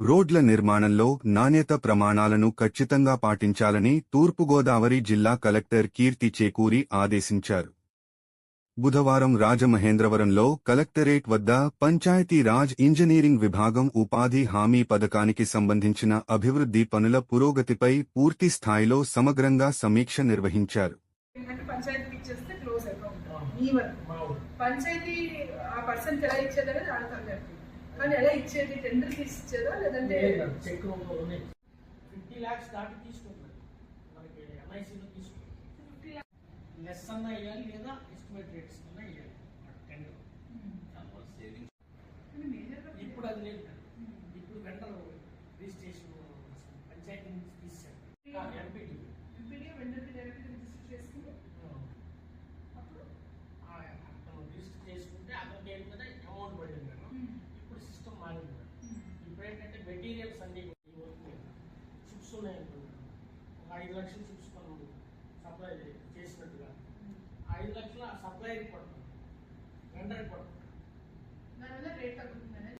రోడ్ల నిర్మాణంలో నాణ్యత ప్రమాణాలను ఖచ్చితంగా పాటించాలని తూర్పుగోదావరి జిల్లా కలెక్టర్ కీర్తి చేకూరి ఆదేశించారు. బుధవారం రాజమహేంద్రవరంలో కలెక్టరేట్ వద్ద పంచాయతీ రాజ్ ఇంజనీరింగ్ విభాగం ఉపాధి హామీ పథకానికి సంబంధించిన అభివృద్ధి పనుల పురోగతిపై పూర్తి స్థాయిలో సమగ్రంగా సమీక్ష నిర్వహించారు. పంచాయతీ ఆ ఎలా కానీ ఎలా ఇచ్చేది? టెండర్ తీసి ఇచ్చేదా? లేదంటే చెక్ రూపంలోనే ఫిఫ్టీ ల్యాక్స్ దాటి తీసుకుంటుంది మనకి ఎన్ఐసీలో తీసుకుంటుంది లెస్ అన్న వేయాలి లేదా ఎస్టిమేట్ రేట్స్ అన్న వేయాలి టెండర్ ఇప్పుడు అది లేదు ఇప్పుడు వెంటనే రిజిస్ట్రేషన్ పంచాయతీ నుంచి తీసారు ఎంపీటీ మెటీరియల్స్ అన్ని చిప్స్ ఉన్నాయి అనుకోండి ఒక ఐదు లక్షలు చిప్స్ మనం సప్లై చేసినట్టుగా. ఐదు లక్షల సప్లైకి పడుతుంది వెండర్కి పడుతుంది